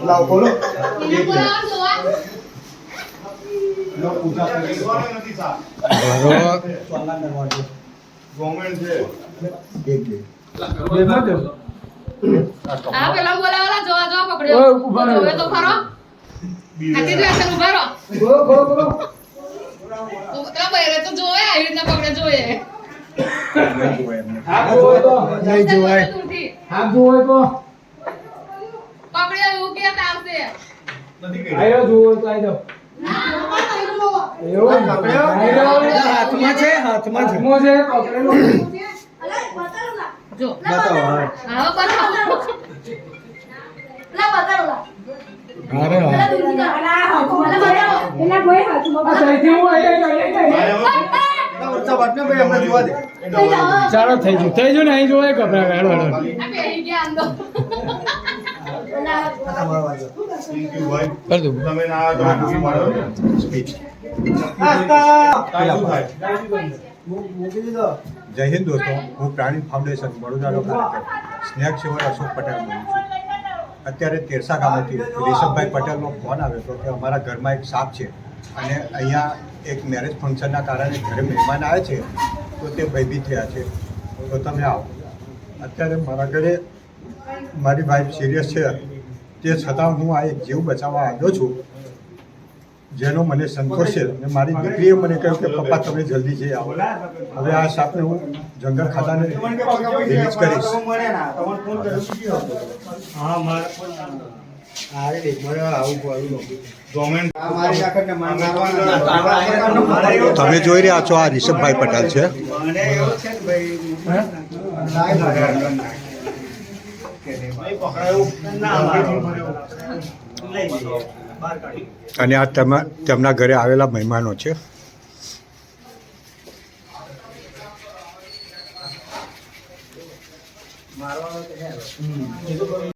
લાવ ખોલો એને બોલાવો જોવા લો પૂજા કરી નથી સા ગવર્નમેન્ટ છે આ પેલા બોલાવાલા જોવા જોવા પકડ્યો. જોવે તો ખરો. આથી જો અસર ઊભા રહો. ઉતરા બૈરે તો જોવે આવી રીતના પકડે જોઈએ હા જોવે તો. નહીં જોવાય. હા જોવે તો. પકડ્યો એવું કે આવશે નથી કરી આયો જોવે તો આઈ જાઓ. એવું હાથમાં છે હાથમાં છે. પકડેલો. જો. બતાવો હા. બતાવો ચાલો થઈ ગયું. થઈ ગયું ને? અહીં જોવાય ગભરા હેડો હેડો. આ બેહી ગયા અંદર. Thank you, ભાઈ. કર દઉં. તમે ના આવ્યા તો હું મારો. સ્પીચ કાંઈ શું થાય? જય હિન્દ દોસ્તો. હું પ્રાણી ફાઉન્ડેશન વડોદરાનો કાર્યકર સ્નેક સેવર અશોક પટેલ બોલું છું. અત્યારે તેરસા ગામેથી રેશમભાઈ પટેલનો ફોન આવ્યો હતો કે અમારા ઘરમાં એક સાપ છે અને અહીંયા એક મેરેજ ફંક્શનના કારણે ઘરે મહેમાન આવે છે, તો તે ભયભીત થયા છે. તો તમે આવો. અત્યારે મારા ઘરે મારી વાઈફ સિરિયસ છે. તે છતાં હું આ એક જીવ બચાવવા આવ્યો છું. જેનો મને સંતોષ છે અને મારી દીકરીએ મને કહ્યું કે પપ્પા તમે જલ્દી જઈ આવો. હવે આ સાપને હું જંગલ ખાતાને રિલીઝ કરીશ. તમે જોઈ રહ્યા છો આ રિષભભાઈ પટેલ છે. અને આ તેમના તેમના ઘરે આવેલા મહેમાનો છે.